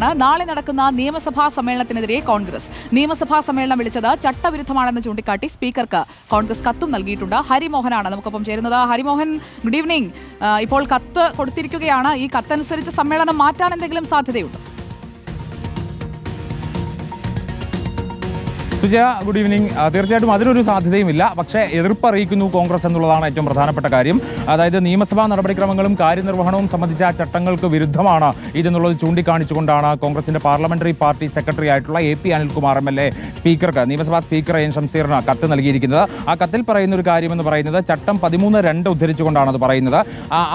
നാളെ നടക്കുന്ന നിയമസഭാ സമ്മേളനത്തിനെതിരെ കോൺഗ്രസ്. നിയമസഭാ സമ്മേളനം വിളിച്ചത് ചട്ടവിരുദ്ധമാണെന്ന് ചൂണ്ടിക്കാട്ടി സ്പീക്കർക്ക് കോൺഗ്രസ് കത്തും നൽകിയിട്ടുണ്ട്. ഹരിമോഹനാണ് നമുക്കൊപ്പം ചേരുന്നത്. Harimohan good evening. ഇപ്പോൾ കത്ത് കൊടുത്തിരിക്കുകയാണ്. ഈ കത്തനുസരിച്ച് സമ്മേളനം മാറ്റാൻ എന്തെങ്കിലും സാധ്യതയുണ്ടോ? സുജയ ഗുഡ് ഈവനിങ് തീർച്ചയായിട്ടും അതിനൊരു സാധ്യതയുമില്ല. പക്ഷേ എതിർപ്പ് അറിയിക്കുന്നു കോൺഗ്രസ് എന്നുള്ളതാണ് ഏറ്റവും പ്രധാനപ്പെട്ട കാര്യം. അതായത് നിയമസഭാ നടപടിക്രമങ്ങളും കാര്യനിർവഹണവും സംബന്ധിച്ച ചട്ടങ്ങൾക്ക് വിരുദ്ധമാണ് ഇതെന്നുള്ളത് ചൂണ്ടിക്കാണിച്ചുകൊണ്ടാണ് കോൺഗ്രസിന്റെ പാർലമെന്ററി പാർട്ടി സെക്രട്ടറി ആയിട്ടുള്ള A P Anilkumar M L A സ്പീക്കർക്ക് നിയമസഭാ സ്പീക്കർ എൻ ഷംസീറിന് കത്ത് നൽകിയിരിക്കുന്നത്. ആ കത്തിൽ പറയുന്ന ഒരു കാര്യമെന്ന് പറയുന്നത് ചട്ടം പതിമൂന്ന് രണ്ട് ഉദ്ധരിച്ചുകൊണ്ടാണ് അത് പറയുന്നത്.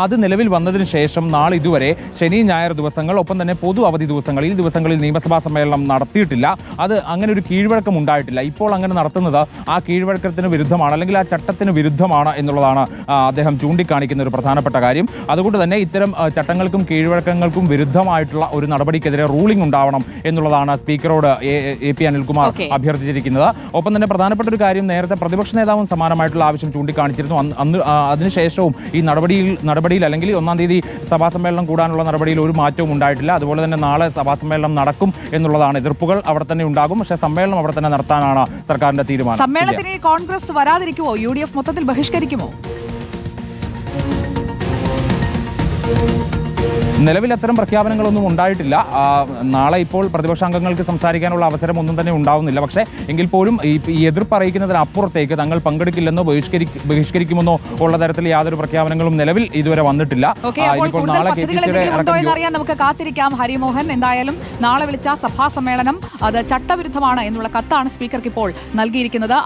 അത് നിലവിൽ വന്നതിന് ശേഷം നാളെ ഇതുവരെ ശനി ഞായർ ദിവസങ്ങൾ ഒപ്പം തന്നെ പൊതു അവധി ദിവസങ്ങൾ ഈ ദിവസങ്ങളിൽ നിയമസഭാ സമ്മേളനം നടത്തിയിട്ടില്ല. അത് അങ്ങനെ ഒരു കീഴ്വഴക്കം ഉണ്ടായിട്ടില്ല. ഇപ്പോൾ അങ്ങനെ നടത്തുന്നത് ആ കീഴ്വഴക്കത്തിന് വിരുദ്ധമാണ് അല്ലെങ്കിൽ ആ ചട്ടത്തിന് വിരുദ്ധമാണ് എന്നുള്ളതാണ് അദ്ദേഹം ചൂണ്ടിക്കാണിക്കുന്ന ഒരു പ്രധാനപ്പെട്ട കാര്യം. അതുകൊണ്ട് തന്നെ ഇത്തരം ചട്ടങ്ങൾക്കും കീഴ്വഴക്കങ്ങൾക്കും വിരുദ്ധമായിട്ടുള്ള ഒരു നടപടിക്കെതിരെ റൂളിംഗ് ഉണ്ടാവണം എന്നുള്ളതാണ് സ്പീക്കറോട് എ- പി അനിൽകുമാർ അഭ്യർത്ഥിച്ചിരിക്കുന്നത്. ഒപ്പം തന്നെ പ്രധാനപ്പെട്ട ഒരു കാര്യം നേരത്തെ പ്രതിപക്ഷ നേതാവും സമാനമായിട്ടുള്ള ആവശ്യം ചൂണ്ടിക്കാണിച്ചിരുന്നു. അന്ന് അതിനുശേഷവും ഈ നടപടിയിൽ നടപടിയിൽ അല്ലെങ്കിൽ ഒന്നാം തീയതി സഭാ സമ്മേളനം കൂടാനുള്ള നടപടിയിൽ ഒരു മാറ്റവും ഉണ്ടായിട്ടില്ല. അതുപോലെ തന്നെ നാളെ സഭാ സമ്മേളനം നടക്കും എന്നുള്ളതാണ് എതിർപ്പുകൾ അവിടെ തന്നെ ഉണ്ടാകും. പക്ഷേ സമ്മേളനം അവിടെ തന്നെ നടത്താനാണ് സർക്കാരിന്റെ തീരുമാനം. സമ്മേളനത്തിന് കോൺഗ്രസ് വരാതിരിക്കുമോ? യു ഡി എഫ് മൊത്തത്തിൽ ബഹിഷ്കരിക്കുമോ? നിലവിൽ അത്തരം പ്രഖ്യാപനങ്ങളൊന്നും ഉണ്ടായിട്ടില്ല. നാളെ ഇപ്പോൾ പ്രതിപക്ഷാംഗങ്ങൾക്ക് സംസാരിക്കാനുള്ള അവസരം ഒന്നും തന്നെ ഉണ്ടാവുന്നില്ല. പക്ഷേ എങ്കിൽ പോലും ഈ എതിർപ്പ് അറിയിക്കുന്നതിനപ്പുറത്തേക്ക് തങ്ങൾ പങ്കെടുക്കില്ലെന്നോ ബഹിഷ്കരി ബഹിഷ്കരിക്കുമെന്നോ ഉള്ള തരത്തിൽ യാതൊരു പ്രഖ്യാപനങ്ങളും നിലവിൽ ഇതുവരെ വന്നിട്ടില്ല. നാളെ കെ പി സിയുടെ നമുക്ക് കാത്തിരിക്കാം. ഹരിമോഹൻ എന്തായാലും നാളെ വിളിച്ച സഭാ സമ്മേളനം അത് ചട്ടവിരുദ്ധമാണ് എന്നുള്ള കത്താണ് സ്പീക്കർക്ക് ഇപ്പോൾ നൽകിയിരിക്കുന്നത്.